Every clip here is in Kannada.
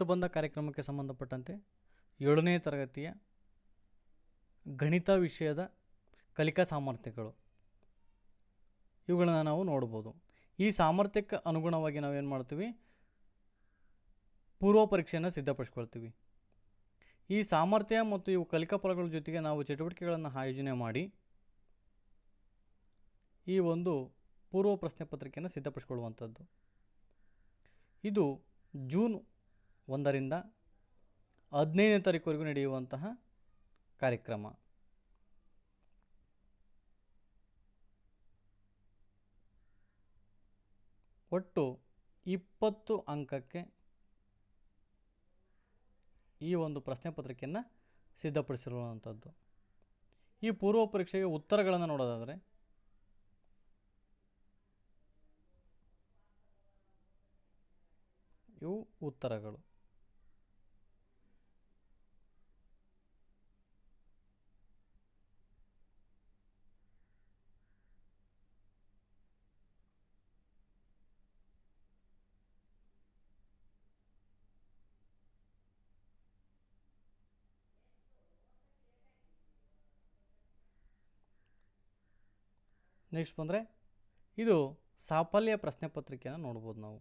ಶಿಸ್ತುಬದ್ಧ ಕಾರ್ಯಕ್ರಮಕ್ಕೆ ಸಂಬಂಧಪಟ್ಟಂತೆ ಏಳನೇ ತರಗತಿಯ ಗಣಿತ ವಿಷಯದ ಕಲಿಕಾ ಸಾಮರ್ಥ್ಯಗಳು. ಇವುಗಳನ್ನು ನಾವು ನೋಡ್ಬೋದು. ಈ ಸಾಮರ್ಥ್ಯಕ್ಕೆ ಅನುಗುಣವಾಗಿ ನಾವೇನು ಮಾಡ್ತೀವಿ? ಪೂರ್ವ ಪರೀಕ್ಷೆಯನ್ನು ಸಿದ್ಧಪಡಿಸ್ಕೊಳ್ತೀವಿ. ಈ ಸಾಮರ್ಥ್ಯ ಮತ್ತು ಇವು ಕಲಿಕಾ ಫಲಗಳ ಜೊತೆಗೆ ನಾವು ಚಟುವಟಿಕೆಗಳನ್ನು ಆಯೋಜನೆ ಮಾಡಿ ಈ ಒಂದು ಪೂರ್ವ ಪ್ರಶ್ನೆ ಪತ್ರಿಕೆಯನ್ನು ಸಿದ್ಧಪಡಿಸ್ಕೊಳ್ಳುವಂಥದ್ದು ಇದು ಜೂನ್ ಒಂದರಿಂದ ಹದಿನೈದನೇ ತಾರೀಕುವರೆಗೂ ನಡೆಯುವಂತಹ ಕಾರ್ಯಕ್ರಮ. ಒಟ್ಟು ಇಪ್ಪತ್ತು ಅಂಕಕ್ಕೆ ಈ ಒಂದು ಪ್ರಶ್ನೆ ಪತ್ರಿಕೆಯನ್ನು ಸಿದ್ಧಪಡಿಸಿರುವಂಥದ್ದು ಈ ಪೂರ್ವ ಪರೀಕ್ಷೆಗೆ ಉತ್ತರಗಳನ್ನು ನೋಡೋದಾದರೆ, ಇವು ಉತ್ತರಗಳು. ನೆಕ್ಸ್ಟ್ ಬಂದರೆ ಇದು ಸಾಫಲ್ಯ ಪ್ರಶ್ನೆ ಪತ್ರಿಕೆಯನ್ನು ನೋಡ್ಬೋದು ನಾವು.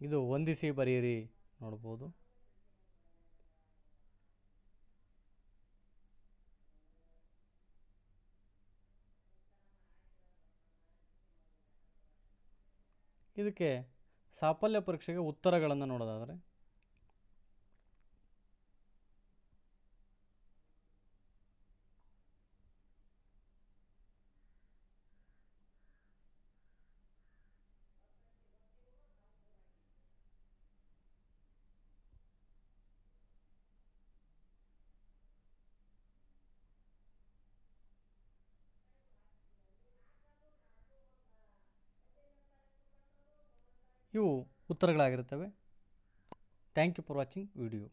ಇದು ಹೊಂದಿಸಿ ಬರೆಯಿರಿ ನೋಡ್ಬೋದು. ಇದಕ್ಕೆ ಸಾಫಲ್ಯ ಪರೀಕ್ಷೆಗೆ ಉತ್ತರಗಳನ್ನು ನೋಡೋದಾದರೆ ಇವು ಉತ್ತರಗಳಾಗಿರುತ್ತವೆ. Thank you for watching video